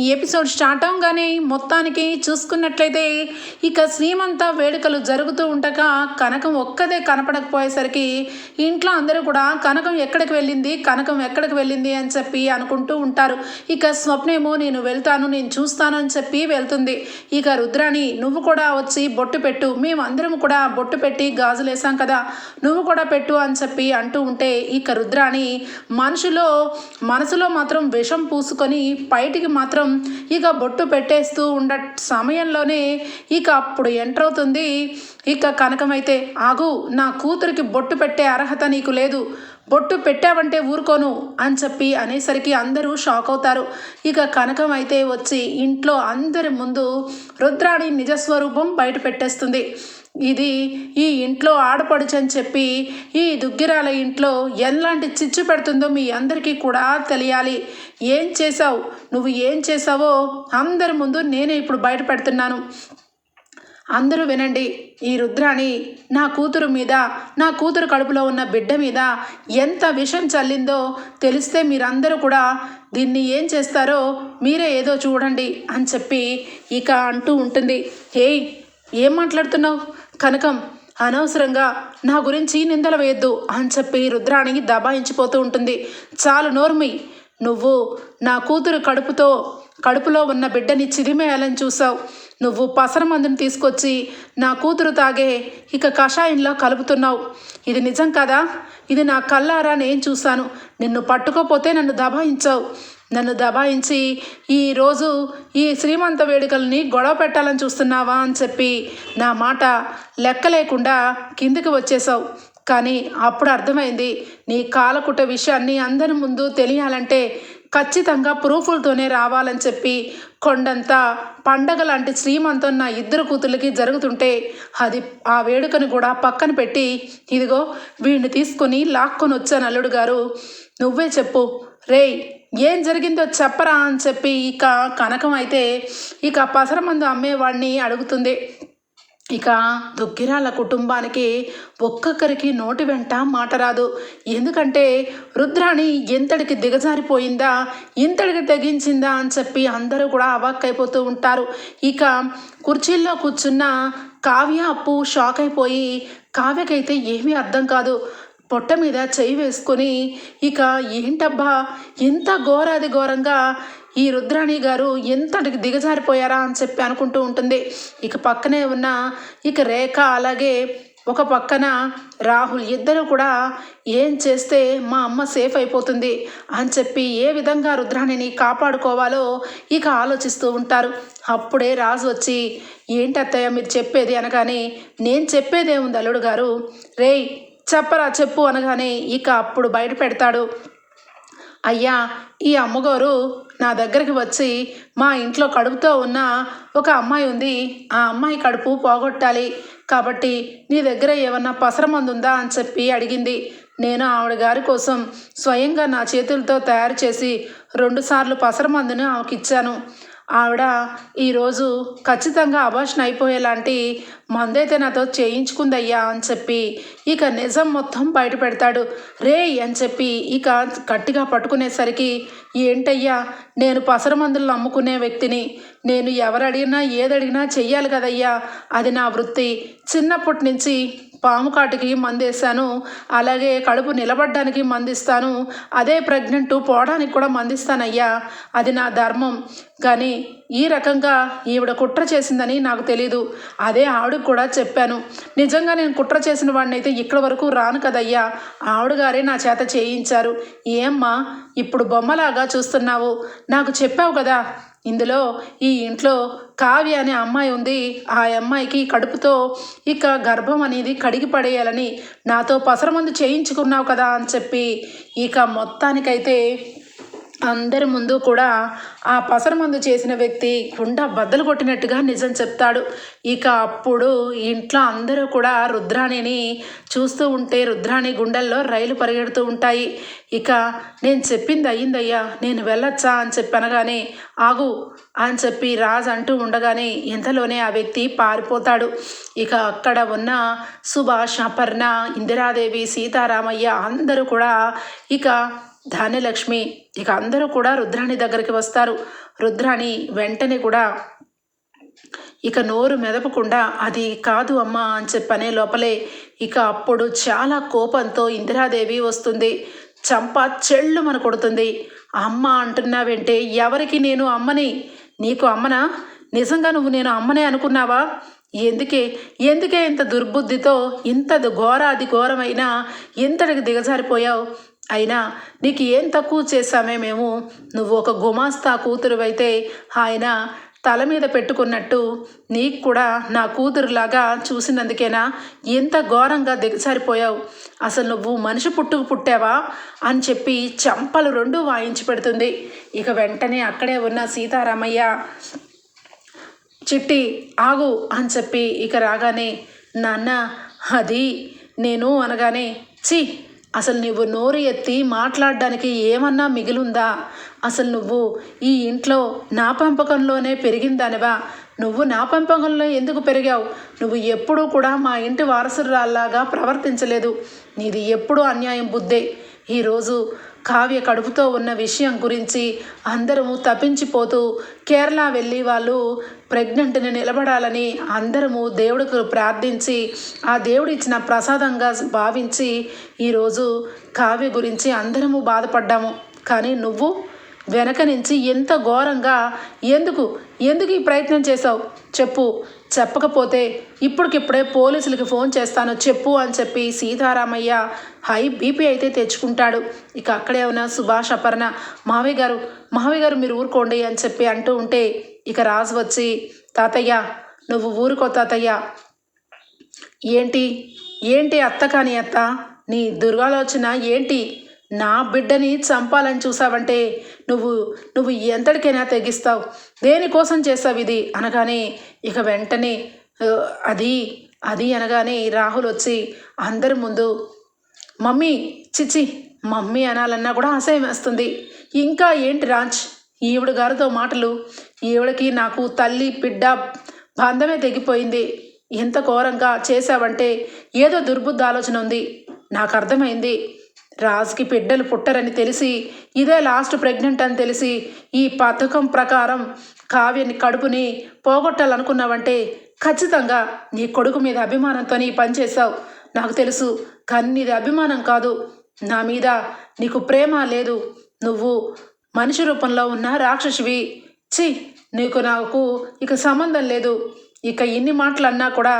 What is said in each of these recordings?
ఈ episode start అవగానే మొత్తానికి చూసుకున్నట్లయితే ఇక శ్రీమంత వేడుకలు జరుగుతూ ఉండగా కనకం ఒక్కదే కనపడకపోయేసరికి ఇంట్లో అందరూ కూడా కనకం ఎక్కడికి వెళ్ళింది కనకం ఎక్కడికి వెళ్ళింది అని చెప్పి అనుకుంటూ ఉంటారు. ఇక స్వప్నేమో నేను వెళ్తాను నేను చూస్తాను అని చెప్పి వెళ్తుంది. ఇక రుద్రాణి నువ్వు కూడా వచ్చి బొట్టు పెట్టు మేమందరం కూడా బొట్టు పెట్టి గాజులు వేసాం కదా నువ్వు కూడా పెట్టు అని చెప్పి అంటూ ఉంటే ఇక రుద్రాణి మనుషులో మనసులో మాత్రం విషం పూసుకొని బయటికి మాత్రం ఇక బొట్టు పెట్టేస్తూ ఉండ సమయంలోనే ఇక అప్పుడు ఎంటర్ అవుతుంది. ఇక కనకమైతే ఆగు నా కూతురికి బొట్టు పెట్టే అర్హత నీకు లేదు. బొట్టు పెట్టావంటే ఊరుకోను అని చెప్పి అనేసరికి అందరూ షాక్ అవుతారు. ఇక కనకం అయితే వచ్చి ఇంట్లో అందరి ముందు రుద్రాణి నిజస్వరూపం బయట పెట్టేస్తుంది. ఇది ఈ ఇంట్లో ఆడపడుచని చెప్పి ఈ దుగ్గిరాల ఇంట్లో ఎలాంటి చిచ్చు పెడుతుందో మీ అందరికీ కూడా తెలియాలి. ఏం చేసావు నువ్వు ఏం చేసావో అందరి ముందు నేనే ఇప్పుడు బయట పెడుతున్నాను అందరూ వినండి ఈ రుద్రాణి నా కూతురు మీద నా కూతురు కడుపులో ఉన్న బిడ్డ మీద ఎంత విషం చల్లిందో తెలిస్తే మీరందరూ కూడా దీన్ని ఏం చేస్తారో మీరే ఏదో చూడండి అని చెప్పి ఇక అంటూ ఉంటుంది. హేయ్ ఏం మాట్లాడుతున్నావు? కనకం అనవసరంగా నా గురించి నిందలు వేయద్దు అని చెప్పి రుద్రాణి దబాయించిపోతూ ఉంటుంది. చాలు నోర్మి నువ్వు నా కూతురు కడుపుతో కడుపులో ఉన్న బిడ్డని చిరిమేయాలని చూసావు నువ్వు పసర మందుని తీసుకొచ్చి నా కూతురు తాగే ఇక కషాయంలో కలుపుతున్నావు. ఇది నిజం కదా? ఇది నా కళ్ళారా నేను చూశాను. నిన్ను పట్టుకోపోతే నన్ను దబాయించావు. నన్ను దబాయించి ఈరోజు ఈ శ్రీమంత వేడుకల్ని గొడవ పెట్టాలని చూస్తున్నావా? అని చెప్పి నా మాట లెక్క లేకుండా కిందికి వచ్చేసావు కానీ అప్పుడు అర్థమైంది నీ కాలకుట విషయాన్ని అందరి ముందు తెలియాలంటే ఖచ్చితంగా ప్రూఫులతోనే రావాలని చెప్పి కొండంతా పండగ లాంటి శ్రీమంతం నా ఇద్దరు కూతుర్లకి జరుగుతుంటే అది ఆ వేడుకను కూడా పక్కన పెట్టి ఇదిగో వీడిని తీసుకొని లాక్కొని వచ్చాను అల్లుడు గారు. నువ్వే చెప్పు రేయ్ ఏం జరిగిందో చెప్పరా అని చెప్పి ఇక కనకం అయితే ఇక పసరమందు అమ్మేవాడిని అడుగుతుంది. ఇక దుగ్గిరాల కుటుంబానికి ఒక్కొక్కరికి నోటి వెంట మాట రాదు. ఎందుకంటే రుద్రాణి ఎంతటికి దిగజారిపోయిందా ఇంతటికి తెగించిందా అని చెప్పి అందరూ కూడా అవాక్కైపోతూ ఉంటారు. ఇక కుర్చీల్లో కూర్చున్న కావ్య అప్పు షాక్ అయిపోయి కావ్యకైతే ఏమీ అర్థం కాదు. పొట్ట మీద చేయి వేసుకొని ఇక ఏంటబ్బా ఇంత ఘోరాది ఘోరంగా ఈ రుద్రాణి గారు ఎంతటికి దిగజారిపోయారా అని చెప్పి అనుకుంటూ ఉంటుంది. ఇక పక్కనే ఉన్న ఇక రేఖ అలాగే ఒక పక్కన రాహుల్ ఇద్దరు కూడా ఏం చేస్తే మా అమ్మ సేఫ్ అయిపోతుంది అని చెప్పి ఏ విధంగా రుద్రాణిని కాపాడుకోవాలో ఇక ఆలోచిస్తూ ఉంటారు. అప్పుడే రాజు వచ్చి ఏంటి అత్తయ్య మీరు చెప్పేది అనగానే నేను చెప్పేదే ఉంది అల్లుడు గారు? రేయ్ చెప్పరా చెప్పు అనగానే ఇక అప్పుడు బయట పెడతాడు. అయ్యా ఈ అమ్మగారు నా దగ్గరికి వచ్చి మా ఇంట్లో కడుపుతో ఉన్న ఒక అమ్మాయి ఉంది. ఆ అమ్మాయి కడుపు పోగొట్టాలి. కాబట్టి నీ దగ్గర ఏమన్నా పసరమందు ఉందా అని చెప్పి అడిగింది. నేను ఆవిడ గారి కోసం స్వయంగా నా చేతులతో తయారు చేసి రెండుసార్లు పసరమందును ఆమెకి ఇచ్చాను ఆవిడ ఈరోజు ఖచ్చితంగా అబార్షన్ అయిపోయేలాంటి మందైతే నాతో చేయించుకుందయ్యా అని చెప్పి ఇక నిజం మొత్తం బయట పెడతాడు. రే అని చెప్పి ఇక గట్టిగా పట్టుకునేసరికి ఏంటయ్యా నేను పసర మందులు అమ్ముకునే వ్యక్తిని నేను ఎవరు అడిగినా ఏదడిగినా చెయ్యాలి కదయ్యా అది నా వృత్తి. చిన్నప్పటి నుంచి పాము కాటుకి మందేశాను. అలాగే కడుపు నిలబడ్డానికి మందిస్తాను. అదే ప్రెగ్నెంట్ పోవడానికి కూడా మందిస్తానయ్యా. అది నా ధర్మం. కానీ ఈ రకంగా ఈవిడ కుట్ర చేసిందని నాకు తెలీదు. అదే ఆవిడకు కూడా చెప్పాను. నిజంగా నేను కుట్ర చేసిన వాడిని అయితే ఇక్కడ వరకు రాను కదయ్యా. ఆవిడగారే నా చేత చేయించారు. ఏమ్మా ఇప్పుడు బొమ్మలాగా చూస్తున్నావు. నాకు చెప్పావు కదా ఇందులో ఈ ఇంట్లో కావ్య అనే అమ్మాయి ఉంది. ఆ అమ్మాయికి కడుపుతో ఇక గర్భం అనేది కడిగి పడేయాలని నాతో పసరమందు చేయించుకున్నావు కదా అని చెప్పి ఇక మొత్తానికైతే అందరి ముందు కూడా ఆ పసర మందు చేసిన వ్యక్తి కుండ బద్దలు కొట్టినట్టుగా నిజం చెప్తాడు. ఇక అప్పుడు ఇంట్లో అందరూ కూడా రుద్రాణిని చూస్తూ ఉంటే రుద్రాణి గుండెల్లో రైలు పరిగెడుతూ ఉంటాయి. ఇక నేను చెప్పింది అయ్యిందయ్యా నేను వెళ్ళొచ్చా అని చెప్పనగానే ఆగు అని చెప్పి రాజ్ అంటూ ఉండగానే ఇంతలోనే ఆ వ్యక్తి పారిపోతాడు. ఇక అక్కడ ఉన్న సుభాష్ అపర్ణ ఇందిరాదేవి సీతారామయ్య అందరూ కూడా ఇక ధాన్యలక్ష్మి ఇక అందరూ కూడా రుద్రాణి దగ్గరికి వస్తారు. రుద్రాణి వెంటనే కూడా ఇక నోరు మెదపకుండా అది కాదు అమ్మా అని చెప్పనే లోపలే ఇక అప్పుడు చాలా కోపంతో ఇందిరాదేవి వస్తుంది. చంప చెళ్ళు మన కొడుతుంది. అమ్మ అంటున్నావంటే ఎవరికి నేను అమ్మని? నీకు అమ్మనా? నిజంగా నువ్వు నేను అమ్మనే అనుకున్నావా? ఎందుకే? ఎందుకే ఇంత దుర్బుద్ధితో ఇంత ఘోరాది ఘోరమైన ఇంతటికి దిగజారిపోయావు? అయినా నీకు ఏం తక్కువ చేశామే మేము? నువ్వు ఒక గుమాస్తా కూతురువైతే ఆయన తల మీద పెట్టుకున్నట్టు నీకు కూడా నా కూతురులాగా చూసినందుకేనా? ఎంత ఘోరంగా దిగజారిపోయావు. అసలు నువ్వు మనిషి పుట్టుకు పుట్టావా? అని చెప్పి చంపలు రెండు వాయించి పెడుతుంది. ఇక వెంటనే అక్కడే ఉన్న సీతారామయ్య చిట్టి ఆగు అని చెప్పి ఇక రాగానే నాన్న అది నేను అనగానే చి అసలు నువ్వు నోరు ఎత్తి మాట్లాడడానికి ఏమన్నా మిగిలుందా? అసలు నువ్వు ఈ ఇంట్లో నా పెంపకంలోనే పెరిగిందానివా? నువ్వు నా పెంపకంలో ఎందుకు పెరిగావు? నువ్వు ఎప్పుడూ కూడా మా ఇంటి వారసురాల్లాగా ప్రవర్తించలేదు. నీది ఎప్పుడూ అన్యాయం బుద్ధే. ఈరోజు కావ్య కడుపుతో ఉన్న విషయం గురించి అందరము తప్పించిపోతూ కేరళ వెళ్ళి వాళ్ళు ప్రెగ్నెంట్ని నిలబడాలని అందరము దేవుడికి ప్రార్థించి ఆ దేవుడు ఇచ్చిన ప్రసాదంగా భావించి ఈరోజు కావ్య గురించి అందరము బాధపడ్డాము. కానీ నువ్వు వెనక నుంచి ఎంత ఘోరంగా ఎందుకు ఎందుకు ఈ ప్రయత్నం చేశావు? చెప్పు. చెప్పకపోతే ఇప్పటికిప్పుడే పోలీసులకి ఫోన్ చేస్తాను చెప్పు అని చెప్పి సీతారామయ్య హై బీపీ అయితే తెచ్చుకుంటాడు. ఇక అక్కడే ఉన్న సుభాష్ అపర్ణ మావయ్య గారు మావయ్య గారు మీరు ఊరుకోండి అని చెప్పి అంటూ ఉంటే ఇక రాజు వచ్చి తాతయ్య నువ్వు ఊరుకో తాతయ్య. ఏంటి? ఏంటి అత్త కాని అత్త? నీ దుర్గాలోచన ఏంటి? నా బిడ్డని చంపాలని చూసావంటే నువ్వు నువ్వు ఎంతటికైనా తెగిస్తావు. దేనికోసం చేస్తావు ఇది? అనగానే ఇక వెంటనే అది అది అనగానే రాహుల్ వచ్చి అందరి ముందు మమ్మీ చిచి మమ్మీ అనాలన్నా కూడా అసహ్యం వేస్తుంది. ఇంకా ఏంటి రాజ్? ఈవిడ గారితో మాటలు ఈవిడకి నాకు తల్లి బిడ్డ బంధమే తెగిపోయింది. ఎంత ఘోరంగా చేశావంటే ఏదో దుర్బుద్ధ ఆలోచన ఉంది. నాకు అర్థమైంది. రాజుకి బిడ్డలు పుట్టరని తెలిసి ఇదే లాస్ట్ ప్రెగ్నెంట్ అని తెలిసి ఈ పథకం ప్రకారం కావ్యని కడుపుని పోగొట్టాలనుకున్నావంటే ఖచ్చితంగా నీ కొడుకు మీద అభిమానంతో నీ పని చేశావు. నాకు తెలుసు కానీ నీది అభిమానం కాదు. నా మీద నీకు ప్రేమ లేదు. నువ్వు మనిషి రూపంలో ఉన్న రాక్షసివి. ఛీ నీకు నాకు ఇక సంబంధం లేదు. ఇక ఇన్ని మాటలు అన్నా కూడా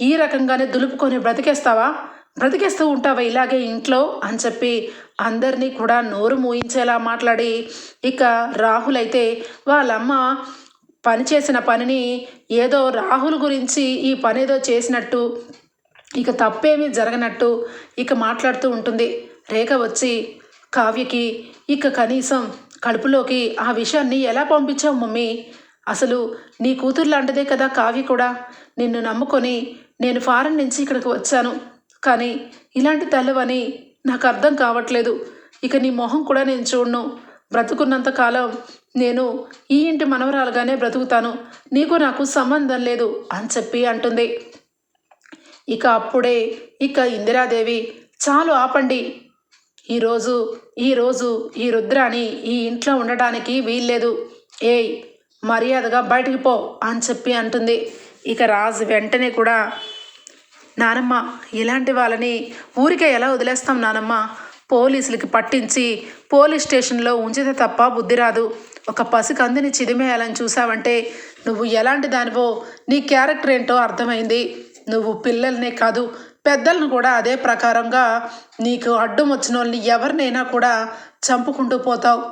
ఈ రకంగానే దులుపుకొని బ్రతికేస్తావా? బ్రతికేస్తూ ఉంటావా ఇలాగే ఇంట్లో? అని చెప్పి అందరినీ కూడా నోరు మూయించేలా మాట్లాడి ఇక రాహుల్ అయితే వాళ్ళమ్మ పని చేసిన పనిని ఏదో రాహుల్ గురించి ఈ పని ఏదో చేసినట్టు ఇక తప్పేమీ జరగనట్టు ఇక మాట్లాడుతూ ఉంటుంది. రేఖ వచ్చి కావ్యకి ఇక కనీసం కడుపులోకి ఆ విషయాన్ని ఎలా పంపించావు మమ్మీ? అసలు నీ కూతురు లాంటిదే కదా కావ్య కూడా. నిన్ను నమ్ముకొని నేను ఫారెన్ నుంచి ఇక్కడికి వచ్చాను. కానీ ఇలాంటి తెల్లవని నాకు అర్థం కావట్లేదు. ఇక నీ మొహం కూడా నేను చూడను. బ్రతుకున్నంత కాలం నేను ఈ ఇంటి మనవరాలుగానే బ్రతుకుతాను. నీకు నాకు సంబంధం లేదు అని చెప్పి అంటుంది. ఇక అప్పుడే ఇక ఇందిరాదేవి చాలు ఆపండి. ఈరోజు ఈరోజు ఈ రుద్రాని ఈ ఇంట్లో ఉండడానికి వీల్లేదు. ఏయ్ మర్యాదగా బయటికి పో అని చెప్పి అంటుంది. ఇక రాజు వెంటనే కూడా నానమ్మ ఇలాంటి వాళ్ళని ఊరికే ఎలా వదిలేస్తాం నానమ్మ? పోలీసులకి పట్టించి పోలీస్ స్టేషన్లో ఉంచితే తప్ప బుద్ధి రాదు. ఒక పసికందిని చిదిమేయాలని చూసావంటే నువ్వు ఎలాంటి దానివో నీ క్యారెక్టర్ ఏంటో అర్థమైంది. నువ్వు పిల్లల్నే కాదు పెద్దలను కూడా అదే ప్రకారంగా నీకు అడ్డం వచ్చిన వాళ్ళని ఎవరినైనా కూడా చంపుకుంటూ పోతావు.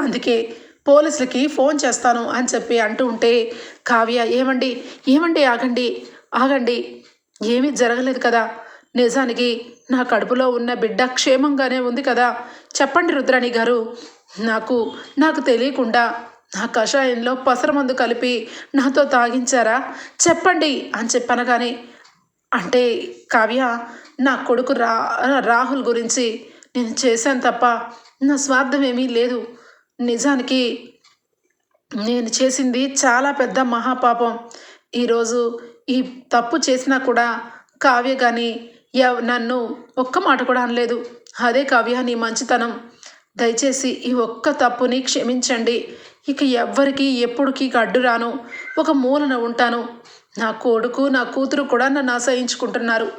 అందుకే పోలీసులకి ఫోన్ చేస్తాను అని చెప్పి అంటూ ఉంటే కావ్య ఏమండి? ఏమండి? ఆగండి. ఆగండి. ఏమీ జరగలేదు కదా. నిజానికి నా కడుపులో ఉన్న బిడ్డ క్షేమంగానే ఉంది కదా. చెప్పండి రుద్రాణి గారు. నాకు నాకు తెలియకుండా నా కషాయంలో పసరమందు కలిపి నాతో తాగించారా? చెప్పండి అని చెప్పనగానే అంటే కావ్య నా కొడుకు రా రాహుల్ గురించి నేను చేశాను తప్ప నా స్వార్థం ఏమీ లేదు. నిజానికి నేను చేసింది చాలా పెద్ద మహాపాపం. ఈరోజు ఈ తప్పు చేసినా కూడా కావ్య కానీ ఎవ్ నన్ను ఒక్క మాట కూడా అనలేదు. అదే కావ్య నీ మంచితనం. దయచేసి ఈ ఒక్క తప్పుని క్షమించండి. ఇక ఎవ్వరికి ఎప్పుడుకి గడ్డు రాను. ఒక మూలన ఉంటాను. నా కొడుకు నా కూతురు కూడా నన్ను ఆశ్రయించుకుంటున్నారు.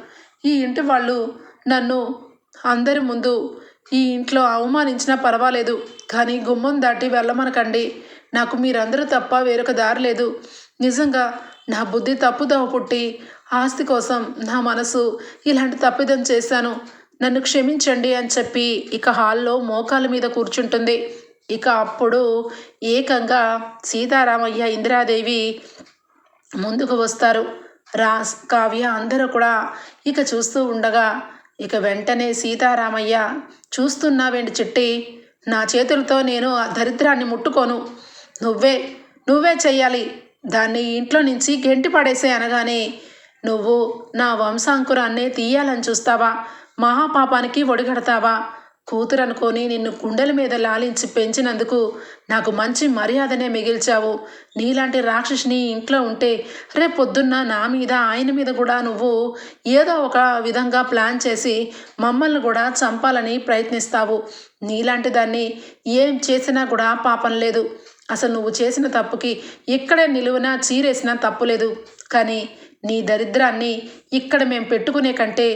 ఈ ఇంటి వాళ్ళు నన్ను అందరి ముందు ఈ ఇంట్లో అవమానించినా పర్వాలేదు. కానీ గుమ్మం దాటి వెళ్ళమనకండి. నాకు మీరందరూ తప్ప వేరొక దారి లేదు. నిజంగా నా బుద్ధి తప్పుదవ పుట్టి ఆస్తి కోసం నా మనసు ఇలాంటి తప్పిదం చేశాను. నన్ను క్షమించండి అని చెప్పి ఇక హాల్లో మోకాల మీద కూర్చుంటుంది. ఇక అప్పుడు ఏకంగా సీతారామయ్య ఇందిరాదేవి ముందుకు వస్తారు. రాస్ కావ్య అందరూ కూడా ఇక చూస్తూ ఉండగా ఇక వెంటనే సీతారామయ్య చూస్తున్నావేంటి చిట్టి? నా చేతులతో నేను ఆ దరిద్రాన్ని ముట్టుకోను. నువ్వే నువ్వే చెయ్యాలి. దాన్ని ఇంట్లో నుంచి గెంటి పడేసే అనగానే నువ్వు నా వంశాంకురాన్నే తీయాలని చూస్తావా? మహాపాపానికి ఒడిగడతావా? కూతురు అనుకొని నిన్ను గుండెల మీద లాలించి పెంచినందుకు నాకు మంచి మర్యాదనే మిగిల్చావు. నీలాంటి రాక్షసిని ఇంట్లో ఉంటే రే పొద్దున్న నా మీద ఆయన మీద కూడా నువ్వు ఏదో ఒక విధంగా ప్లాన్ చేసి మమ్మల్ని కూడా చంపాలని ప్రయత్నిస్తావు. నీలాంటి దాన్ని ఏం చేసినా కూడా పాపం లేదు. అసలు నువ్వు చేసిన తప్పుకి ఇక్కడే నిలువునా చీరేసినా తప్పు లేదు. కానీ నీ దరిద్రాన్ని ఇక్కడ మేము పెట్టుకునే కంటే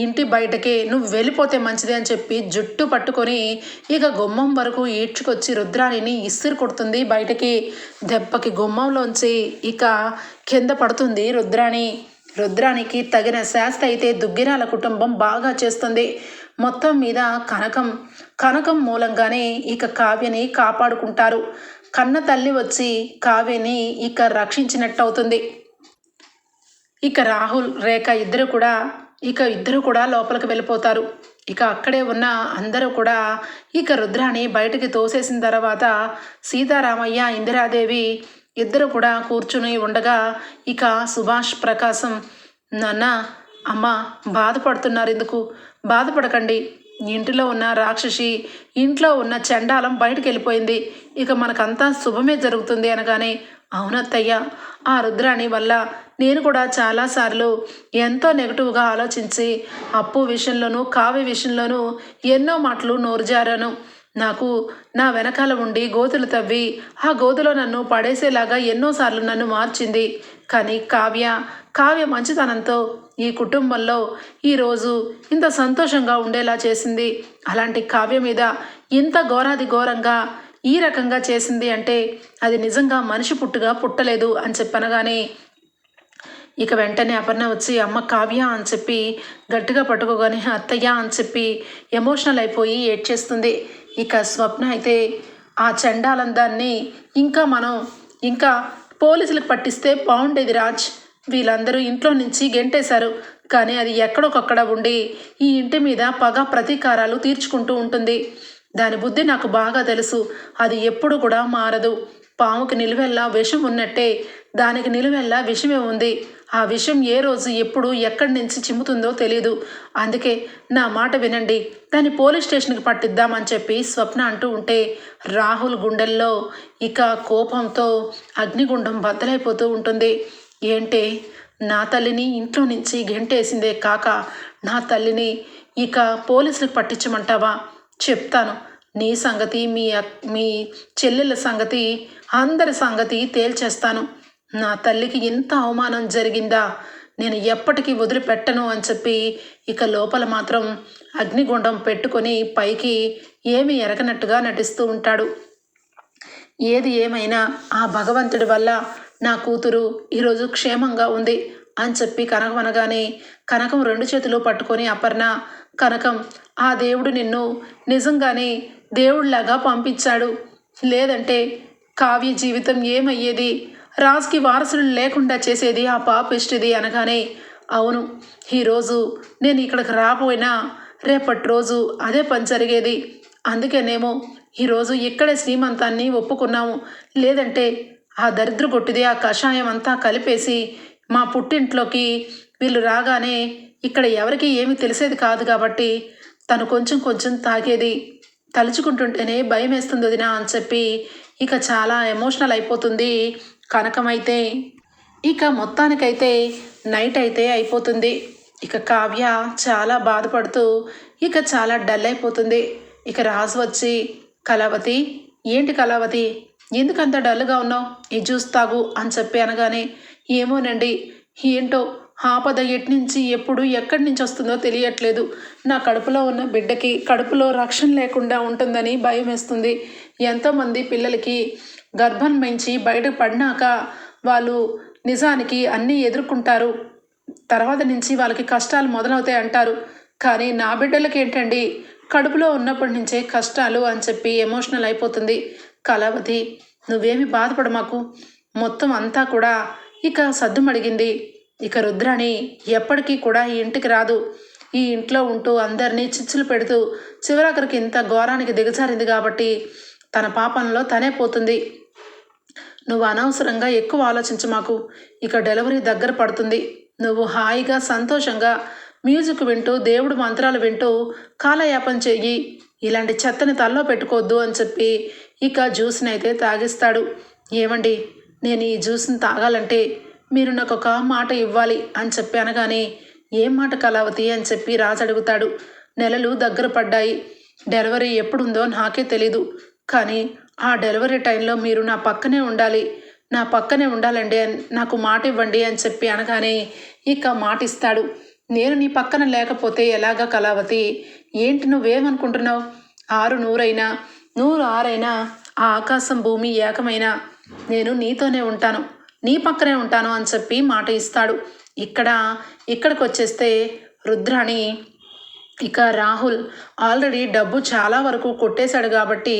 ఇంటి బయటకే నువ్వు వెళ్ళిపోతే మంచిది అని చెప్పి జుట్టు పట్టుకొని ఇక గుమ్మం వరకు ఈడ్చుకొచ్చి రుద్రాణిని ఇస్సిరి కొడుతుంది బయటకి. దెబ్బకి గుమ్మంలోంచి ఇక కింద పడుతుంది రుద్రాణి. రుద్రానికి తగిన శాస్త అయితే దుగ్గిరాల కుటుంబం బాగా చేస్తుంది. మొత్తం మీద కనకం కనకం మూలంగానే ఇక కావ్యని కాపాడుకుంటారు. కన్న తల్లి వచ్చి కావ్యని ఇక రక్షించినట్టు అవుతుంది ఇక రాహుల్ రేఖ ఇద్దరు కూడా ఇక ఇద్దరు కూడా లోపలికి వెళ్ళిపోతారు. ఇక అక్కడే ఉన్న అందరూ కూడా ఇక రుద్రాని బయటికి తోసేసిన తర్వాత సీతారామయ్య ఇందిరాదేవి ఇద్దరు కూడా కూర్చుని ఉండగా ఇక సుభాష్ ప్రకాశం నాన్న అమ్మ బాధపడుతున్నారు ఎందుకు బాధపడకండి. ఇంటిలో ఉన్న రాక్షసి ఇంట్లో ఉన్న చండాలం బయటకు వెళ్ళిపోయింది ఇక మనకంతా శుభమే జరుగుతుంది అనగానే అవునత్తయ్య ఆ రుద్రాణి వల్ల నేను కూడా చాలాసార్లు ఎంతో నెగిటివ్గా ఆలోచించి అప్పు విషయంలోనూ కావ్య విషయంలోనూ ఎన్నో మాటలు నోరుజారాను. నాకు నా వెనకాల ఉండి గోతులు తవ్వి ఆ గోతులో నన్ను పడేసేలాగా ఎన్నోసార్లు నన్ను మార్చింది. కానీ కావ్య కావ్య మంచితనంతో ఈ కుటుంబంలో ఈరోజు ఇంత సంతోషంగా ఉండేలా చేసింది. అలాంటి కావ్య మీద ఇంత ఘోరాది ఘోరంగా ఈ రకంగా చేసింది అంటే అది నిజంగా మనిషి పుట్టుగా పుట్టలేదు అని చెప్పనగానే ఇక వెంటనే అపర్ణ వచ్చి అమ్మ కావ్య అని చెప్పి గట్టిగా పట్టుకోగానే అత్తయ్య అని చెప్పి ఎమోషనల్ అయిపోయి ఏడ్చేస్తుంది. ఇక స్వప్న అయితే ఆ చండాలందాన్ని ఇంకా మనం ఇంకా పోలీసులకు పట్టిస్తే బాగుండేది రాజ్. వీళ్ళందరూ ఇంట్లో నుంచి గెంటేశారు. కానీ అది ఎక్కడొకక్కడ ఉండి ఈ ఇంటి మీద పగ ప్రతీకారాలు తీర్చుకుంటూ ఉంటుంది. దాని బుద్ధి నాకు బాగా తెలుసు. అది ఎప్పుడు కూడా మారదు. పాముకి నిలువెల్లా విషం ఉన్నట్టే. దానికి నిలువెల్లా విషమే ఉంది. ఆ విషయం ఏ రోజు ఎప్పుడు ఎక్కడి నుంచి చిమ్ముతుందో తెలియదు అందుకే నా మాట వినండి. దాన్ని పోలీస్ స్టేషన్కి పట్టిద్దామని చెప్పి స్వప్న అంటూ ఉంటే రాహుల్ గుండెల్లో ఇక కోపంతో అగ్నిగుండం బద్దలైపోతూ ఉంటుంది. ఏంటి? నా తల్లిని ఇంట్లో నుంచి గెంటేసిందే కాక నా తల్లిని ఇక పోలీసులకు పట్టించమంటావా? చెప్తాను. నీ సంగతి మీ మీ చెల్లెల సంగతి అందరి సంగతి తేల్చేస్తాను. నా తల్లికి ఇంత అవమానం జరిగిందా? నేను ఎప్పటికీ వదిలిపెట్టను అని చెప్పి ఇక లోపల మాత్రం అగ్నిగుండం పెట్టుకొని పైకి ఏమి ఎరగనట్టుగా నటిస్తూ ఉంటాడు. ఏది ఏమైనా ఆ భగవంతుడి వల్ల నా కూతురు ఈరోజు క్షేమంగా ఉంది అని చెప్పి కనకం అనగానే కనకం రెండు చేతులు పట్టుకొని అపర్ణ కనకం ఆ దేవుడు నిన్ను నిజంగానే దేవుడిలాగా పంపించాడు. లేదంటే కావ్య జీవితం ఏమయ్యేది? రాజుకి వారసులు లేకుండా చేసేది ఆ పాపిష్టిది అనగానే అవును ఈరోజు నేను ఇక్కడికి రాపోయినా రేపటి రోజు అదే పని జరిగేది. అందుకేనేమో ఈరోజు ఇక్కడే శ్రీమంతాన్ని ఒప్పుకున్నాము. లేదంటే ఆ దరిద్ర కొట్టిది ఆ కషాయం అంతా కలిపేసి మా పుట్టింట్లోకి వీళ్ళు రాగానే ఇక్కడ ఎవరికి ఏమి తెలిసేది కాదు కాబట్టి తను కొంచెం కొంచెం తాగేది. తలుచుకుంటుంటేనే భయం వేస్తుంది వదినా అని చెప్పి ఇక చాలా ఎమోషనల్ అయిపోతుంది కనకమైతే. ఇక మొత్తానికైతే నైట్ అయితే అయిపోతుంది. ఇక కావ్య చాలా బాధపడుతూ ఇక చాలా డల్ అయిపోతుంది. ఇక రాజు వచ్చి కళావతి ఏంటి కళావతి? ఎందుకంత డల్గా ఉన్నావు? ఈ జ్యూస్ తాగు అని చెప్పి అనగానే ఏమోనండి ఏంటో? ఆపద ఎట్నుంచి ఎప్పుడు ఎక్కడి నుంచి వస్తుందో తెలియట్లేదు. నా కడుపులో ఉన్న బిడ్డకి కడుపులో రక్షణ లేకుండా ఉంటుందని భయం వేస్తుంది. ఎంతోమంది పిల్లలకి గర్భం మించి బయట పడినాక వాళ్ళు నిజానికి అన్నీ ఎదుర్కొంటారు. తర్వాత నుంచి వాళ్ళకి కష్టాలు మొదలవుతాయి అంటారు. కానీ నా బిడ్డలకి ఏంటండి కడుపులో ఉన్నప్పటి నుంచే కష్టాలు అని చెప్పి ఎమోషనల్ అయిపోతుంది. కళావతి నువ్వేమి బాధపడ మాకు మొత్తం అంతా కూడా ఇక సద్దుమడిగింది. ఇక రుద్రాణి ఎప్పటికీ కూడా ఈ ఇంటికి రాదు. ఈ ఇంట్లో ఉంటూ అందరినీ చిచ్చులు పెడుతూ చివరాఖరికి ఇంత ఘోరానికి దిగజారింది కాబట్టి తన పాపంలో తనే పోతుంది. నువ్వు అనవసరంగా ఎక్కువ ఆలోచించు మాకు ఇక డెలివరీ దగ్గర పడుతుంది. నువ్వు హాయిగా సంతోషంగా మ్యూజిక్ వింటూ దేవుడు మంత్రాలు వింటూ కాలయాపం చెయ్యి. ఇలాంటి చెత్తని తల్లో పెట్టుకోవద్దు అని చెప్పి ఇక జ్యూస్ని అయితే తాగిస్తాడు. ఏమండి నేను ఈ జ్యూస్ని తాగాలంటే మీరు నాకు ఒక మాట ఇవ్వాలి అని చెప్పి అనగానే ఏం మాట కళావతి అని చెప్పి రాజు అడుగుతాడు. నెలలు దగ్గర పడ్డాయి. డెలివరీ ఎప్పుడుందో నాకే తెలీదు. కానీ ఆ డెలివరీ టైంలో మీరు నా పక్కనే ఉండాలి. నా పక్కనే ఉండాలండి అని నాకు మాట ఇవ్వండి అని చెప్పి అనగానే ఇక మాట ఇస్తాడు నేను నీ పక్కన లేకపోతే ఎలాగా కళావతి? ఏంటి నువ్వేమనుకుంటున్నావు? ఆరు నూరైనా నూరు ఆరైనా ఆ ఆకాశం భూమి ఏకమైనా నేను నీతోనే ఉంటాను నీ పక్కనే ఉంటాను అని చెప్పి మాట ఇస్తాడు. ఇక్కడ ఇక్కడికి వచ్చేస్తే రుద్రాణి ఇక రాహుల్ ఆల్రెడీ డబ్బు చాలా వరకు కొట్టేశాడు కాబట్టి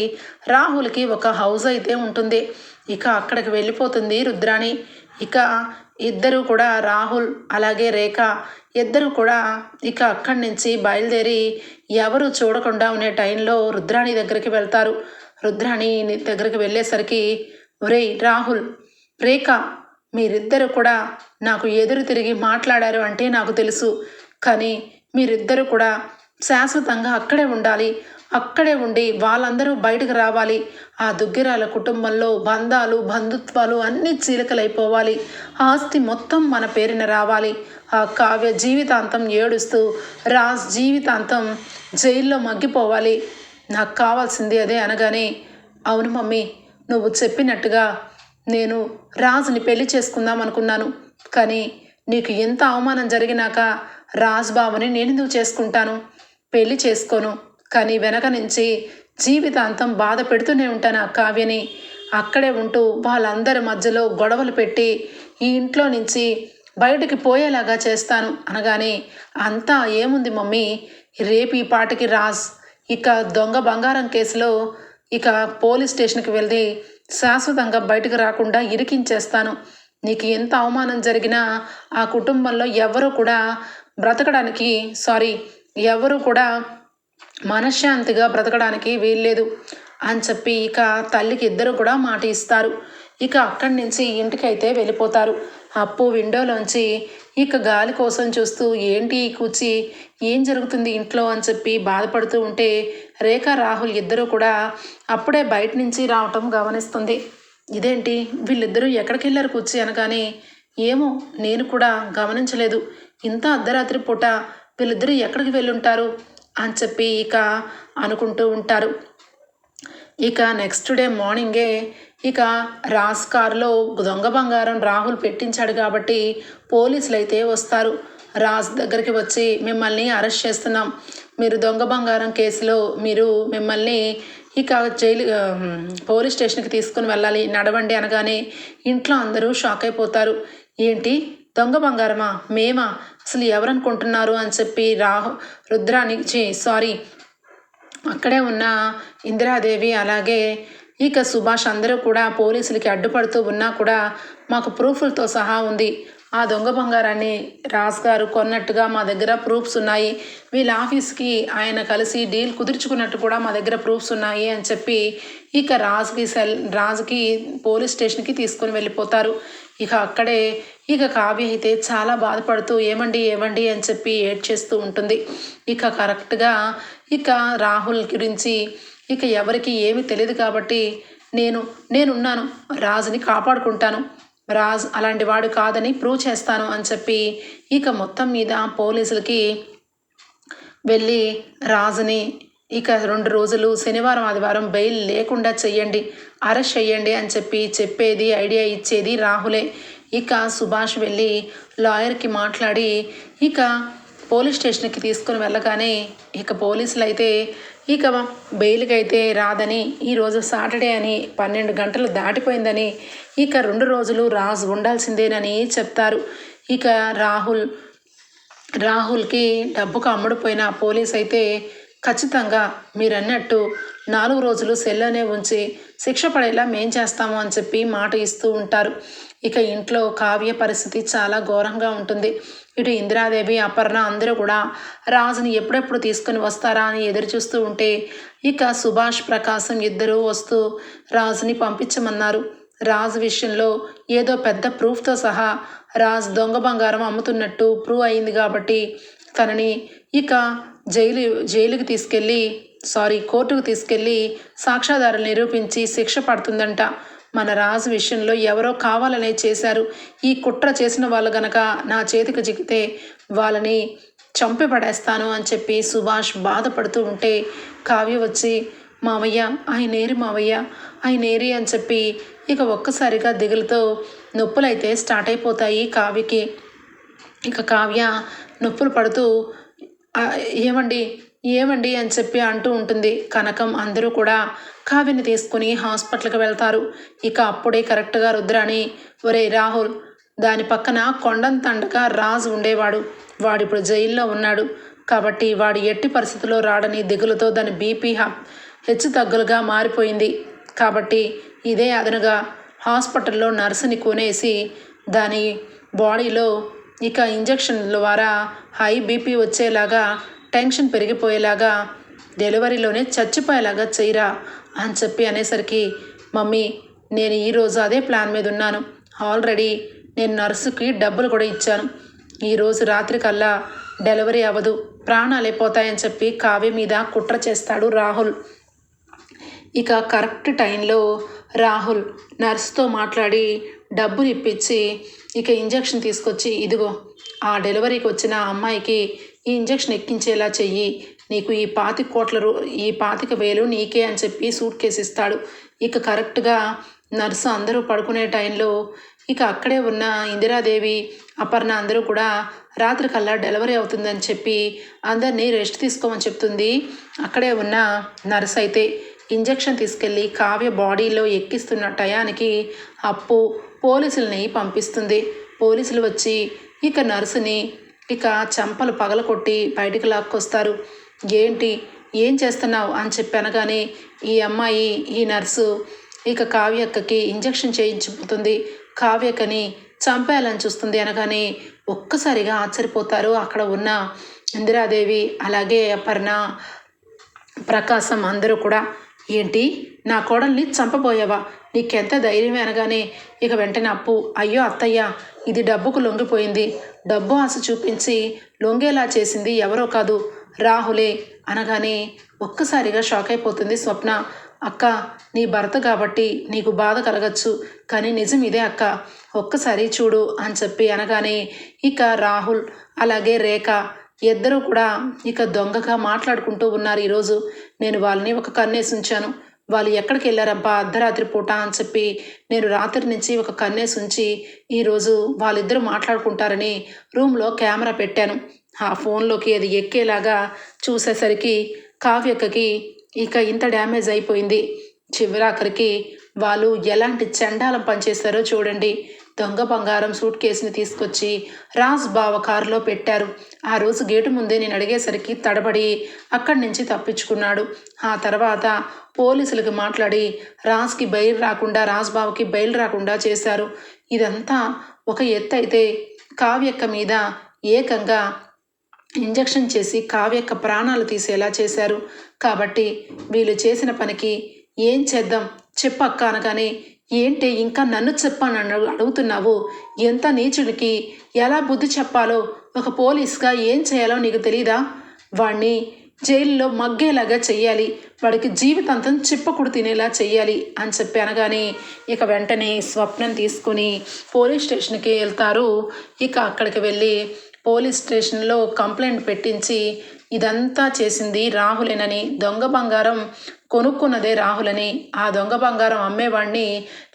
రాహుల్కి ఒక హౌస్ అయితే ఉంటుంది. ఇక అక్కడికి వెళ్ళిపోతుంది రుద్రాణి. ఇక ఇద్దరు కూడా రాహుల్ అలాగే రేఖ ఇద్దరు కూడా ఇక అక్కడి నుంచి బయలుదేరి ఎవరు చూడకుండా ఉండే టైంలో రుద్రాణి దగ్గరికి వెళ్తారు. రుద్రాణి దగ్గరికి వెళ్ళేసరికి ఒరేయ్ రాహుల్ రేఖ మీరిద్దరు కూడా నాకు ఎదురు తిరిగి మాట్లాడారు అంటే నాకు తెలుసు. కానీ మీరిద్దరూ కూడా శాశ్వతంగా అక్కడే ఉండాలి. అక్కడే ఉండి వాళ్ళందరూ బయటకు రావాలి. ఆ దుగ్గిరాల కుటుంబంలో బంధాలు బంధుత్వాలు అన్నీ చీలికలైపోవాలి. ఆస్తి మొత్తం మన పేరున రావాలి. ఆ కావ్య జీవితాంతం ఏడుస్తూ రాజ్ జీవితాంతం జైల్లో మగ్గిపోవాలి. నాకు కావాల్సింది అదే అనగానే అవును మమ్మీ నువ్వు చెప్పినట్టుగా నేను రాజుని పెళ్ళి చేసుకుందాం అనుకున్నాను. కానీ నీకు ఎంత అవమానం జరిగినాక రాజ్ బాబుని నేను ఎందుకు చేసుకుంటాను? పెళ్ళి చేసుకోను. కానీ వెనక నుంచి జీవితాంతం బాధ పెడుతూనే ఉంటాను ఆ కావ్యని. అక్కడే ఉంటూ వాళ్ళందరి మధ్యలో గొడవలు పెట్టి ఈ ఇంట్లో నుంచి బయటికి పోయేలాగా చేస్తాను అనగానే అంతా ఏముంది మమ్మీ? రేపు ఈ పాటకి రాజ్. ఇక దొంగ బంగారం కేసులో ఇక పోలీస్ స్టేషన్కి వెళ్ళి శాశ్వతంగా బయటకు రాకుండా ఇరికించేస్తాను. నీకు ఎంత అవమానం జరిగినా ఆ కుటుంబంలో ఎవరు కూడా బ్రతకడానికి సారీ ఎవరు కూడా మనశ్శాంతిగా బ్రతకడానికి వీల్లేదు అని చెప్పి ఇక తల్లికి ఇద్దరు కూడా మాట ఇస్తారు. ఇక అక్కడి నుంచి ఇంటికైతే వెళ్ళిపోతారు. అప్పు విండోలోంచి ఇక గాలి కోసం చూస్తూ ఏంటి ఈ కూర్చి ఏం జరుగుతుంది ఇంట్లో? అని చెప్పి బాధపడుతూ ఉంటే రేఖ రాహుల్ ఇద్దరూ కూడా అప్పుడే బయట నుంచి రావటం గమనిస్తుంది. ఇదేంటి? వీళ్ళిద్దరూ ఎక్కడికి వెళ్ళారు కూర్చి అనగానే ఏమో నేను కూడా గమనించలేదు. ఇంత అర్ధరాత్రి పూట వీళ్ళిద్దరూ ఎక్కడికి వెళ్ళుంటారు? అని చెప్పి ఇక అనుకుంటూ ఉంటారు. ఇక నెక్స్ట్ డే మార్నింగే ఇక రాజ్ కారులో దొంగ బంగారం రాహుల్ పెట్టించాడు కాబట్టి పోలీసులు అయితే వస్తారు. రాజ్ దగ్గరికి వచ్చి మిమ్మల్ని అరెస్ట్ చేస్తున్నాం. మీరు దొంగ బంగారం కేసులో మీరు మిమ్మల్ని ఇక జైలు పోలీస్ స్టేషన్కి తీసుకుని వెళ్ళాలి. నడవండి అనగానే ఇంట్లో అందరూ షాక్ అయిపోతారు. ఏంటి? దొంగ బంగారమా? మేమా? అసలు ఎవరనుకుంటున్నారు? అని చెప్పి రాహు రుద్రానికి సారీ. అక్కడే ఉన్న ఇందిరాదేవి అలాగే ఇక సుభాష్ అందరూ కూడా పోలీసులకి అడ్డుపడుతూ ఉన్నా కూడా మాకు ప్రూఫ్లతో సహా ఉంది. ఆ దొంగ బంగారాన్ని రాజ్ గారు కొన్నట్టుగా మా దగ్గర ప్రూఫ్స్ ఉన్నాయి. వీళ్ళ ఆఫీస్కి ఆయన కలిసి డీల్ కుదుర్చుకున్నట్టు కూడా మా దగ్గర ప్రూఫ్స్ ఉన్నాయి అని చెప్పి ఇక రాజుకి సెల్ రాజుకి పోలీస్ స్టేషన్కి తీసుకొని వెళ్ళిపోతారు. ఇక అక్కడే ఇక కావ్య అయితే చాలా బాధపడుతూ ఏమండి ఏమండి అని చెప్పి ఏడ్ చేస్తూ ఉంటుంది. ఇక కరెక్ట్గా ఇక రాహుల్ గురించి ఇక ఎవరికి ఏమీ తెలియదు కాబట్టి నేను నేనున్నాను రాజుని కాపాడుకుంటాను రాజ్ అలాంటి వాడు కాదని ప్రూవ్ చేస్తాను అని చెప్పి ఇక మొత్తం మీద పోలీసులకి వెళ్ళి రాజుని ఇక రెండు రోజులు శనివారం ఆదివారం బెయిల్ లేకుండా చెయ్యండి అరెస్ట్ చేయండి అని చెప్పి చెప్పేది ఐడియా ఇచ్చేది రాహులే. ఇక సుభాష్ వెళ్ళి లాయర్కి మాట్లాడి ఇక పోలీస్ స్టేషన్కి తీసుకుని వెళ్ళగానే ఇక పోలీసులు అయితే ఇక బెయిల్కి అయితే రాదని ఈరోజు సాటర్డే అని పన్నెండు గంటలు దాటిపోయిందని ఇక రెండు రోజులు రాజు ఉండాల్సిందేనని చెప్తారు. ఇక రాహుల్ రాహుల్కి డబ్బుకు అమ్ముడుపోయిన పోలీస్ అయితే ఖచ్చితంగా మీరన్నట్టు నాలుగు రోజులు సెల్లోనే ఉంచి శిక్ష పడేలా మేం చేస్తాము అని చెప్పి మాట ఇస్తూ ఉంటారు. ఇక ఇంట్లో కావ్య పరిస్థితి చాలా ఘోరంగా ఉంటుంది. ఇటు ఇందిరాదేవి అపర్ణ అందరూ కూడా రాజుని ఎప్పుడెప్పుడు తీసుకుని వస్తారా అని ఎదురు చూస్తూ ఉంటే ఇక సుభాష్ ప్రకాశం ఇద్దరూ వస్తూ రాజుని పంపించమన్నారు. రాజు విషయంలో ఏదో పెద్ద ప్రూఫ్తో సహా రాజు దొంగ బంగారం అమ్ముతున్నట్టు ప్రూవ్ అయింది కాబట్టి తనని ఇక జైలు జైలుకి తీసుకెళ్ళి సారీ కోర్టుకు తీసుకెళ్ళి సాక్ష్యాధారాలు నిరూపించి శిక్ష పడుతుందంట. మన రాజు విషయంలో ఎవరో కావాలనే చేశారు. ఈ కుట్ర చేసిన వాళ్ళు గనక నా చేతికి చిక్కితే వాళ్ళని చంపి పడేస్తాను అని చెప్పి సుభాష్ బాధపడుతూ ఉంటే కావ్య వచ్చి మావయ్య ఆయనేరి మావయ్య ఆయనేరి అని చెప్పి ఇక ఒక్కసారిగా దిగులుతో నొప్పులైతే స్టార్ట్ అయిపోతాయి కావ్యకి. ఇక కావ్య నొప్పులు పడుతూ ఏమండి ఏమండి అని చెప్పి అంటూ ఉంటుంది. కనకం అందరూ కూడా కావ్యని తీసుకుని హాస్పిటల్కి వెళ్తారు. ఇక అప్పుడే కరెక్ట్గా రుద్రాని ఒరే రాహుల్ దాని పక్కన కొండంతండగా రాజు ఉండేవాడు. వాడిప్పుడు జైల్లో ఉన్నాడు. కాబట్టి వాడు ఎట్టి పరిస్థితుల్లో రాడని దిగులతో దాని బీపీ హెచ్చు తగ్గులుగా మారిపోయింది. కాబట్టి ఇదే అదనుగా హాస్పిటల్లో నర్సుని కొనేసి దాని బాడీలో ఇక ఇంజెక్షన్ల ద్వారా హై బీపీ వచ్చేలాగా టెన్షన్ పెరిగిపోయేలాగా డెలివరీలోనే చచ్చిపోయేలాగా చేయరా అని చెప్పి అనేసరికి మమ్మీ నేను ఈరోజు అదే ప్లాన్ మీద ఉన్నాను. ఆల్రెడీ నేను నర్సుకి డబ్బులు కూడా ఇచ్చాను. ఈరోజు రాత్రి కల్లా డెలివరీ అవ్వదు. ప్రాణాలే పోతాయని చెప్పి కావ్య మీద కుట్ర చేస్తాడు రాహుల్. ఇక కరెక్ట్ టైంలో రాహుల్ నర్స్తో మాట్లాడి డబ్బులు ఇప్పించి ఇక ఇంజెక్షన్ తీసుకొచ్చి ఇదిగో ఆ డెలివరీకి వచ్చిన అమ్మాయికి ఈ ఇంజెక్షన్ ఎక్కించేలా చెయ్యి. నీకు ఈ పాతిక కోట్ల రూ ఈ పాతిక వేలు నీకే అని చెప్పి సూట్ కేసు ఇస్తాడు. ఇక కరెక్ట్గా నర్సు అందరూ పడుకునే టైంలో ఇక అక్కడే ఉన్న ఇందిరాదేవి అపర్ణ అందరూ కూడా రాత్రి కల్లా డెలివరీ అవుతుందని చెప్పి అందరినీ రెస్ట్ తీసుకోమని చెప్తుంది. అక్కడే ఉన్న నర్స్ అయితే ఇంజెక్షన్ తీసుకెళ్ళి కావ్య బాడీలో ఎక్కిస్తున్న టయానికి అప్పు పోలీసుల్ని పంపిస్తుంది. పోలీసులు వచ్చి ఇక నర్సుని ఇక చంపలు పగలకొట్టి బయటికి లాక్కొస్తారు. ఏంటి? ఏం చేస్తున్నావు? అని చెప్పి అనగానే ఈ అమ్మాయి ఈ నర్సు ఇక కావ్యక్కకి ఇంజెక్షన్ చేయించిపోతుంది కావ్యక్కని చంపేయాలని చూస్తుంది అనగానే ఒక్కసారిగా ఆశ్చర్యపోతారు అక్కడ ఉన్న ఇందిరాదేవి అలాగే అపర్ణ ప్రకాశం అందరూ కూడా. ఏంటి? నా కోడల్ని చంపబోయావా? నీకెంత ధైర్యం అనగానే ఇక వెంటనే అప్పు. అయ్యో అత్తయ్య ఇది డబ్బుకు లొంగిపోయింది. డబ్బు ఆశ చూపించి లొంగేలా చేసింది ఎవరో కాదు. రాహులే అనగానే ఒక్కసారిగా షాక్ అయిపోతుంది స్వప్న. అక్క నీ భర్త కాబట్టి నీకు బాధ కలగచ్చు కానీ నిజం ఇదే అక్క. ఒక్కసారి చూడు అని చెప్పి అనగానే ఇక రాహుల్ అలాగే రేఖ ఇద్దరూ కూడా ఇక దొంగగా మాట్లాడుకుంటూ ఉన్నారు ఈరోజు. నేను వాళ్ళని ఒక కన్నేసి ఉంచాను. వాళ్ళు ఎక్కడికి వెళ్ళారబ్బా? అర్ధరాత్రి పూట అని చెప్పి నేను రాత్రి నుంచి ఒక కన్నేసి ఉంచి ఈరోజు వాళ్ళిద్దరూ మాట్లాడుకుంటారని రూమ్లో కెమెరా పెట్టాను. ఆ ఫోన్లోకి అది ఎక్కేలాగా చూసేసరికి కావ్యక్కకి ఇక ఇంత డ్యామేజ్ అయిపోయింది. చివరాఖరికి వాళ్ళు ఎలాంటి చండాలం పనిచేస్తారో చూడండి. దొంగ బంగారం సూట్ కేసుని తీసుకొచ్చి రాజ్ బావ కారులో పెట్టారు. ఆ రోజు గేటు ముందే నేను అడిగేసరికి తడబడి అక్కడి నుంచి తప్పించుకున్నాడు. ఆ తర్వాత పోలీసులకి మాట్లాడి రాజ్కి బెయిల్ రాకుండా రాజ్ బావకి బెయిల్ రాకుండా చేశారు. ఇదంతా ఒక ఎత్తు అయితే కావ్యక్క మీద ఏకంగా ఇంజెక్షన్ చేసి కావ్యక్క ప్రాణాలు తీసేలా చేశారు. కాబట్టి వీళ్ళు చేసిన పనికి ఏం చేద్దాం? చెప్పక్క అనగానే ఏంటి ఇంకా నన్ను చెప్పాను అడుగుతున్నావు? ఎంత నీచుడికి? ఎలా బుద్ధి చెప్పాలో? ఒక పోలీస్గా ఏం చేయాలో నీకు తెలీదా? వాణ్ణి జైల్లో మగ్గేలాగా చెయ్యాలి. వాడికి జీవితాంతం చిప్పకుడు తినేలా చెయ్యాలి అని చెప్పి అనగానే ఇక వెంటనే స్వప్నం తీసుకుని పోలీస్ స్టేషన్కి వెళ్తారు. ఇక అక్కడికి వెళ్ళి పోలీస్ స్టేషన్లో కంప్లైంట్ పెట్టించి ఇదంతా చేసింది రాహులేనని దొంగ బంగారం కొనుక్కున్నదే రాహులని. ఆ దొంగ బంగారం అమ్మేవాడిని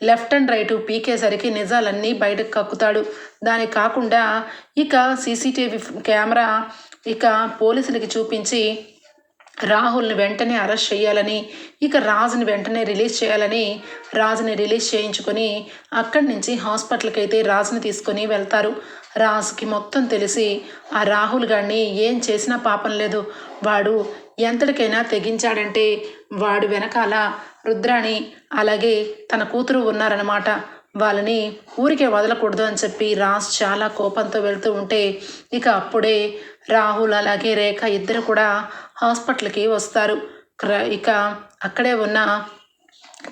లెఫ్ట్ అండ్ రైట్ పీకేసరికి నిజాలన్నీ బయటకు కక్కుతాడు. దానికి కాకుండా ఇక సీసీటీవీ కెమెరా ఇక పోలీసులకి చూపించి రాహుల్ని వెంటనే అరెస్ట్ చేయాలని ఇక రాజుని వెంటనే రిలీజ్ చేయాలని రాజుని రిలీజ్ చేయించుకొని అక్కడి నుంచి హాస్పిటల్కి అయితే రాజుని తీసుకొని వెళ్తారు. రాజుకి మొత్తం తెలిసి ఆ రాహుల్ గారిని ఏం చేసినా పాపం లేదు. వాడు ఎంతటికైనా తెగించాడంటే వాడు వెనకాల రుద్రాణి అలాగే తన కూతురు ఉన్నారన్నమాట. వాళ్ళని ఊరికే వదలకూడదు అని చెప్పి రాజ్ చాలా కోపంతో వెళ్తూ ఉంటే ఇక అప్పుడే రాహుల్ అలాగే రేఖ ఇద్దరు కూడా హాస్పిటల్కి వస్తారు. ఇక అక్కడే ఉన్న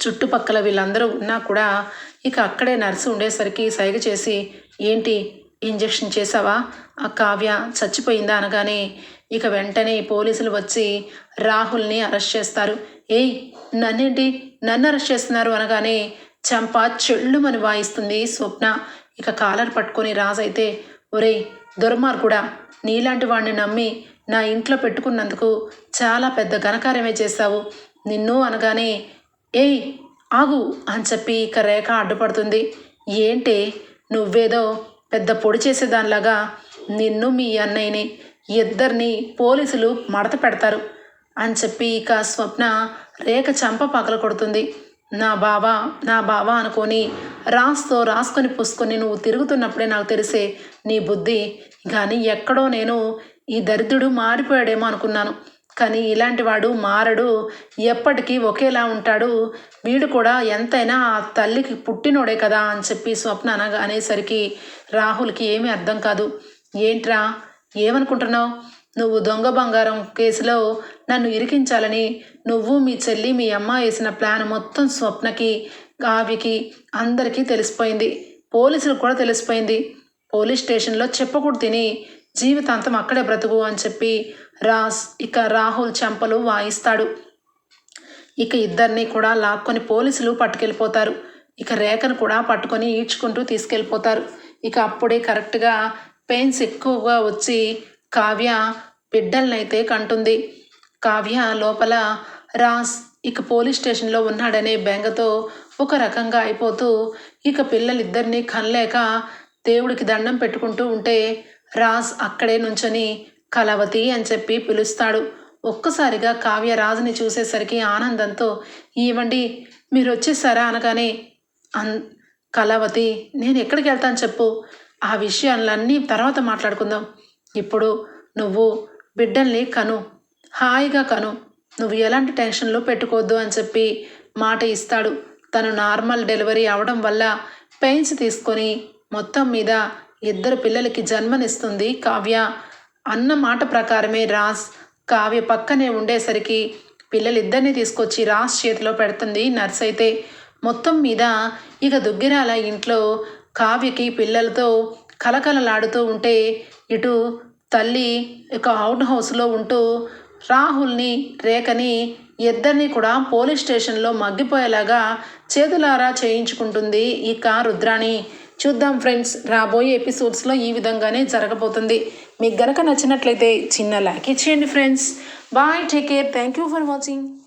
చుట్టుపక్కల వీళ్ళందరూ ఉన్నా కూడా ఇక అక్కడే నర్సు ఉండేసరికి సైగ చేసి ఏంటి ఇంజెక్షన్ చేసావా ఆ కావ్య చచ్చిపోయిందా? అనగానే ఇక వెంటనే పోలీసులు వచ్చి రాహుల్ని అరెస్ట్ చేస్తారు. ఏయ్ నన్నేంటి? నన్ను అరెస్ట్ చేస్తున్నారు అనగానే చంప చెళ్ళుమని వాయిస్తుంది స్వప్న. ఇక కాలర్ పట్టుకొని రాజైతే ఒరేయ్ దుర్మార్గుడా నీలాంటి వాడిని నమ్మి నా ఇంట్లో పెట్టుకున్నందుకు చాలా పెద్ద ఘనకార్యమే చేశావు. నిన్ను అనగానే ఏయ్ ఆగు అని చెప్పి ఇక రేఖ అడ్డుపడుతుంది. ఏంటి నువ్వేదో పెద్ద పొడి చేసేదానిలాగా నిన్ను మీ అన్నయ్యని ఇద్దరిని పోలీసులు మడత పెడతారు అని చెప్పి ఇక స్వప్న రేఖ చంప పగల కొడుతుంది. నా బావా నా బావా అనుకొని రాస్తో రాసుకొని పుసుకొని నువ్వు తిరుగుతున్నప్పుడే నాకు తెలిసే నీ బుద్ధి. కానీ ఎక్కడో నేను ఈ దరిద్రుడు మారిపోయాడేమో అనుకున్నాను. కానీ ఇలాంటి వాడు మారడు. ఎప్పటికీ ఒకేలా ఉంటాడు. వీడు కూడా ఎంతైనా ఆ తల్లికి పుట్టినోడే కదా అని చెప్పి స్వప్న అనగా అనేసరికి రాహుల్కి ఏమీ అర్థం కాదు. ఏంట్రా? ఏమనుకుంటున్నావు? నువ్వు దొంగ బంగారం కేసులో నన్ను ఇరికించాలని నువ్వు మీ చెల్లి మీ అమ్మ వేసిన ప్లాన్ మొత్తం స్వప్నకి కావ్యకి అందరికీ తెలిసిపోయింది. పోలీసులకు కూడా తెలిసిపోయింది. పోలీస్ స్టేషన్లో చెప్పకూడదు తిని జీవితాంతం అక్కడే బ్రతుకు అని చెప్పి రాస్ ఇక రాహుల్ చెంపలు వాయిస్తాడు. ఇక ఇద్దరిని కూడా లాక్కొని పోలీసులు పట్టుకెళ్ళిపోతారు. ఇక రేఖను కూడా పట్టుకొని ఈడ్చుకుంటూ తీసుకెళ్ళిపోతారు. ఇక అప్పుడే కరెక్ట్గా పెయిన్స్ ఎక్కువగా వచ్చి కావ్య బిడ్డలనైతే కంటుంది. కావ్య లోపల రాస్ ఇక పోలీస్ స్టేషన్లో ఉన్నాడనే బెంగతో ఒక రకంగా అయిపోతూ ఇక పిల్లలిద్దరినీ కనలేక దేవుడికి దండం పెట్టుకుంటూ ఉంటే రాజ్ అక్కడే నుంచొని కలవతి అని చెప్పి పిలుస్తాడు. ఒక్కసారిగా కావ్య రాజుని చూసేసరికి ఆనందంతో ఇవ్వండి మీరు వచ్చేసారా అనగానే అన్ కళావతి నేను ఎక్కడికి వెళ్తాను చెప్పు. ఆ విషయాలన్నీ తర్వాత మాట్లాడుకుందాం. ఇప్పుడు నువ్వు బిడ్డల్ని కను. హాయిగా కను. నువ్వు ఎలాంటి టెన్షన్లో పెట్టుకోవద్దు అని చెప్పి మాట ఇస్తాడు. తను నార్మల్ డెలివరీ అవడం వల్ల పెయిన్స్ తీసుకొని మొత్తం మీద ఇద్దరు పిల్లలకి జన్మనిస్తుంది కావ్య. అన్న మాట ప్రకారమే రాస్ కావ్య పక్కనే ఉండేసరికి పిల్లలిద్దరిని తీసుకొచ్చి రాస్ చేతిలో పెడుతుంది నర్స్ అయితే మొత్తం మీద ఇక దుగ్గిరాల ఇంట్లో కావ్యకి పిల్లలతో కలకలలాడుతూ ఉంటే ఇటు తల్లి ఇక అవుట్ హౌస్లో ఉంటూ రాహుల్ని రేఖని ఇద్దరిని కూడా పోలీస్ స్టేషన్లో మగ్గిపోయేలాగా చేతులారా చేయించుకుంటుంది ఇక రుద్రాణి. చూద్దాం ఫ్రెండ్స్ రాబోయే ఎపిసోడ్స్లో ఈ విధంగానే జరగబోతుంది. మీకు గనక నచ్చినట్లయితే చిన్న లైక్ ఇచ్చేయండి friends. Bye take care. Thank you for watching.